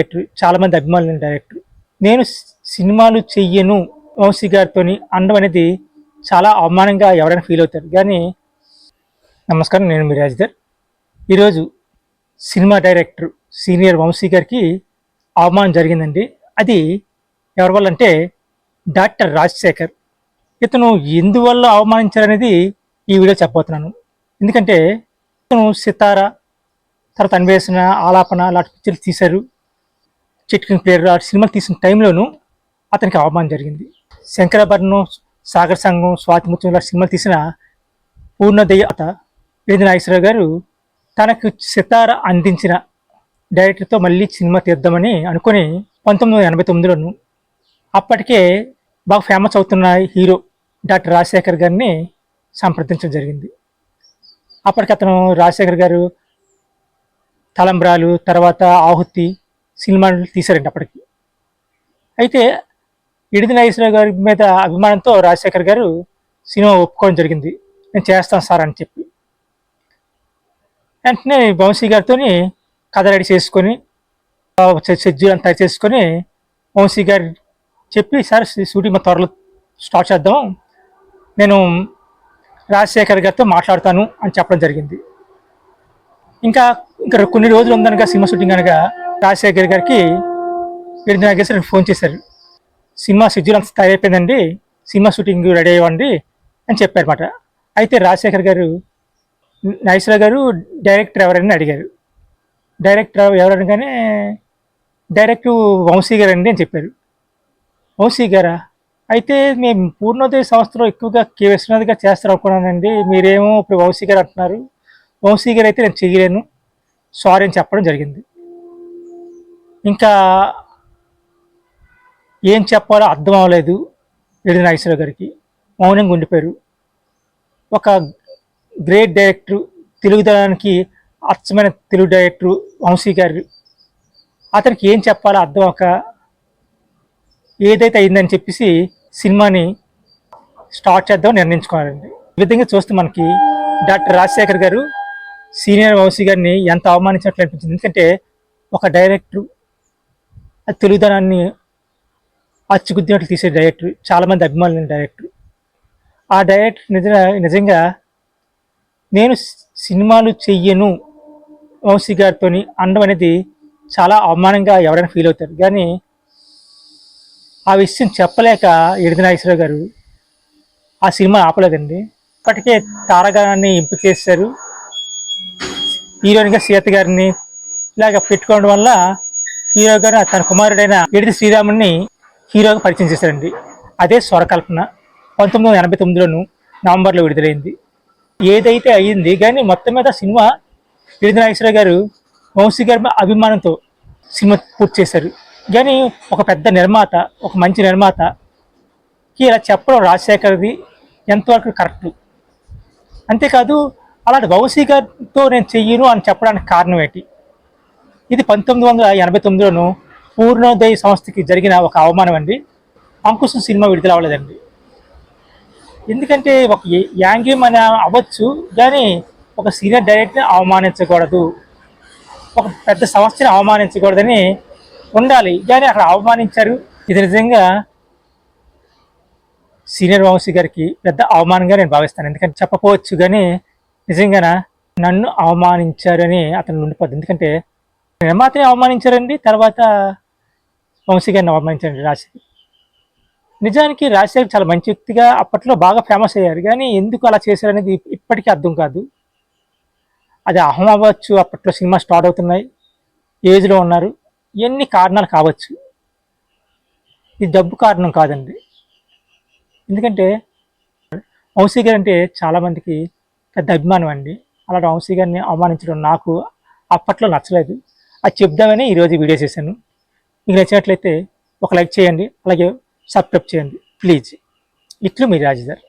Director చాలా మంది అభిమానులు డైరెక్టర్. నేను సినిమాలు చెయ్యను వంశీ గారితో అనడం అనేది చాలా అవమానంగా ఎవరైనా ఫీల్ అవుతారు. కానీ నమస్కారం నేను మీ రాజ్దర్. ఈరోజు సినిమా డైరెక్టర్ సీనియర్ వంశీ గారికి అవమానం జరిగిందండి. అది ఎవరి వల్ల అంటే డాక్టర్ రాజశేఖర్. ఇతను ఎందువల్ల అవమానించారనేది ఈ వీడియో చెప్పబోతున్నాను. ఎందుకంటే ఇతను సితార తర్వాత అన్వేషణ ఆలాపన లాంటి పిక్చర్లు తీశారు. చిట్కింగ్ ప్లేయర్ ఆ సినిమాలు తీసిన టైంలోనూ అతనికి అవమానం జరిగింది. శంకరాభరణం సాగర్ సంఘం స్వాతి ముత్యం లాంటి సినిమాలు తీసిన పూర్ణదయత అత వేది నాగేశ్వరరావు గారు తనకు సితార అందించిన డైరెక్టర్తో మళ్ళీ సినిమా తీద్దామని అనుకుని పంతొమ్మిది వందల ఎనభై తొమ్మిదిలోను అప్పటికే బాగా ఫేమస్ అవుతున్న హీరో డాక్టర్ రాజశేఖర్ గారిని సంప్రదించడం జరిగింది. అప్పటికి అతను రాజశేఖర్ గారు తలంబ్రాలు తర్వాత ఆహుతి సినిమాలు తీశారండి అప్పటికి. అయితే ఇడిది నాగేశ్వరరావు గారి మీద అభిమానంతో రాజశేఖర్ గారు సినిమా ఒప్పుకోవడం జరిగింది. నేను చేస్తాను సార్ అని చెప్పి. వెంటనే వంశీ గారితో కథ రెడీ చేసుకొని షెడ్యూల్ అంతా చేసుకొని వంశీ గారు చెప్పి సార్ షూటింగ్ మా త్వరలో స్టార్ట్ చేద్దాం. నేను రాజశేఖర్ గారితో మాట్లాడతాను అని చెప్పడం జరిగింది. ఇంకా ఇంకా కొన్ని రోజులు ఉందనగా సినిమా షూటింగ్ అనగా రాజశేఖర్ గారికి విడుదల నాగేశ్వర ఫోన్ చేశారు. సినిమా షెడ్యూల్ అంతా తయారైపోయిందండి సినిమా షూటింగ్ రెడీ అయ్యండి అని చెప్పారన్నమాట. అయితే రాజశేఖర్ గారు నాగేశ్వర గారు డైరెక్టర్ ఎవరని అడిగారు. డైరెక్టర్ ఎవరనగానే డైరెక్ట్ వంశీ గారు అండి అని చెప్పారు. వంశీ గారా? అయితే మేము పూర్ణోదయ సంస్థలో ఎక్కువగా కే విశ్వనాథ్ గారు చేస్తారు అనుకున్నానండి. మీరేమో ఇప్పుడు వంశీ గారు అంటున్నారు. వంశీ గారు అయితే నేను చేయలేను. సారీ అని చెప్పడం జరిగింది. ఇంకా ఏం చెప్పాలో అర్థం అవ్వలేదు ఎడి నాగేశ్వరరావు గారికి. మౌనంగా ఉండిపోయారు. ఒక గ్రేట్ డైరెక్టర్ తెలుగుదనానికి అచ్చమైన తెలుగు డైరెక్టర్ వంశీ గారు. అతనికి ఏం చెప్పాలో అర్థం ఒక ఏదైతే అయిందని చెప్పేసి సినిమాని స్టార్ట్ చేద్దాం నిర్ణయించుకున్నారండి ఈ విధంగా చూస్తే మనకి డాక్టర్ రాజశేఖర్ గారు సీనియర్ వంశీ గారిని ఎంత అవమానించినట్లు అనిపించింది. ఎందుకంటే ఒక డైరెక్టర్ ఆ తెలుగుదనాన్ని అచ్చుగుద్దినట్లు తీసే డైరెక్టర్ చాలామంది అభిమానులు డైరెక్టర్ ఆ డైరెక్టర్ నిజ నిజంగా నేను సినిమాలు చెయ్యను వంశీ గారితో అనడం అనేది చాలా అవమానంగా ఎవరైనా ఫీల్ అవుతారు. కానీ ఆ విషయం చెప్పలేక ఎడిదినాగేశ్వరరావు గారు ఆ సినిమా ఆపలేదండి. ఇప్పటికే తారగాన్ని ఎంపిక చేశారు. హీరోయిన్గా సీత గారిని ఇలాగ పెట్టుకోవడం వల్ల హీరో గారు తన కుమారుడైన ఎడిది శ్రీరాముని హీరోగా పరిచయం చేశారండి అదే స్వరకల్పన పంతొమ్మిది వందల ఎనభై తొమ్మిదిలోను నవంబర్లో విడుదలైంది. ఏదైతే అయ్యింది కానీ మొత్తం మీద సినిమా ఎడిది నాగేశ్వర గారు వంశీ గారి అభిమానంతో సినిమా పూర్తి చేశారు. కానీ ఒక పెద్ద నిర్మాత ఒక మంచి నిర్మాత ఇలా చెప్పడం రాజశేఖర్ది ఎంతవరకు కరెక్ట్? అంతేకాదు అలాంటి వంశీ గారితో నేను చెయ్యను అని చెప్పడానికి కారణం ఏంటి? ఇది పంతొమ్మిది వందల ఎనభై తొమ్మిదిలోను పూర్ణోదయ సంస్థకి జరిగిన ఒక అవమానం అండి అంకుశం సినిమా విడుదల అవ్వలేదండి. ఎందుకంటే ఒక యాంగ్యం అని అవ్వచ్చు కానీ ఒక సీనియర్ డైరెక్టర్ని అవమానించకూడదు. ఒక పెద్ద సంస్థని అవమానించకూడదని ఉండాలి. కానీ అక్కడ అవమానించారు. ఇది నిజంగా సీనియర్ వంశీ గారికి పెద్ద అవమానంగా నేను భావిస్తాను. ఎందుకంటే చెప్పకపోవచ్చు కానీ నిజంగా నన్ను అవమానించారని అతను ఉండిపోద్ది ఎందుకంటే నిర్మాతని అవమానించారండి. తర్వాత వంశీ గారిని అవమానించారండి రాజశేఖర్ నిజానికి రాజశేఖర్ చాలా మంచి వ్యక్తిగా అప్పట్లో బాగా ఫేమస్ అయ్యారు. కానీ ఎందుకు అలా చేశారనేది ఇప్పటికీ అర్థం కాదు. అది అహం అవ్వచ్చు అప్పట్లో సినిమా స్టార్ట్ అవుతున్నాయి ఏజ్లో ఉన్నారు ఎన్ని కారణాలు కావచ్చు. ఇది డబ్బు కారణం కాదండి. ఎందుకంటే వంశీ గారు అంటే చాలామందికి పెద్ద అభిమానం అండి. అలాంటి వంశీ గారిని అవమానించడం నాకు అప్పట్లో నచ్చలేదు. అది చెప్దామని ఈరోజు వీడియో చేశాను. మీకు నచ్చినట్లయితే ఒక లైక్ చేయండి అలాగే సబ్స్క్రైబ్ చేయండి. ప్లీజ్. ఇట్లు మీ రాజుదారు.